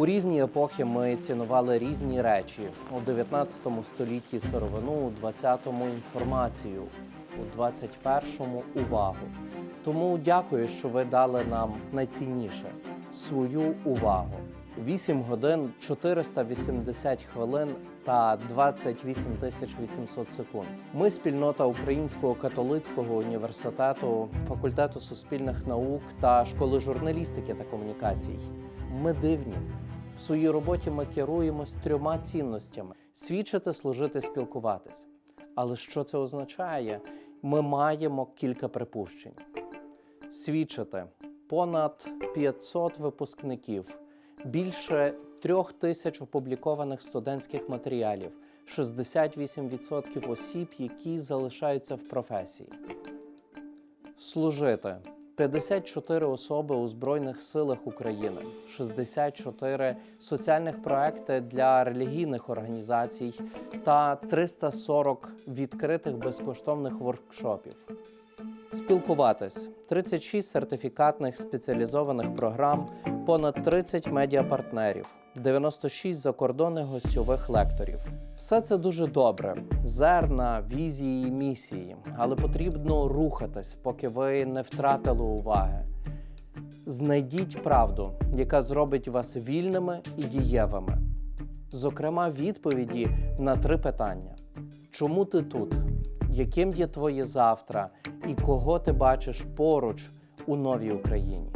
У різні епохи ми цінували різні речі у 19 столітті сировину, у 20-му інформацію, у 21-му увагу. Тому дякую, що ви дали нам найцінніше свою увагу. 8 годин 480 хвилин та 28 тисяч 800 секунд. Ми спільнота Українського католицького університету, факультету суспільних наук та школи журналістики та комунікацій. Ми дивні. В своїй роботі ми керуємось трьома цінностями: свідчити, служити, спілкуватись. Але що це означає? Ми маємо кілька припущень. Свідчити понад 500 випускників, більше трьох тисяч опублікованих студентських матеріалів, 68% осіб, які залишаються в професії. Служити 54 особи у Збройних силах України, 64 соціальних проекти для релігійних організацій та 340 відкритих безкоштовних воркшопів. Спілкуватись 36 сертифікатних спеціалізованих програм, понад 30 медіапартнерів, 96 закордонних гостьових лекторів. Все це дуже добре. Зерна, візії, місії, але потрібно рухатись, поки ви не втратили уваги. Знайдіть правду, яка зробить вас вільними і дієвими. Зокрема, відповіді на три питання: чому ти тут? Яким є твоє завтра, і кого ти бачиш поруч у новій Україні?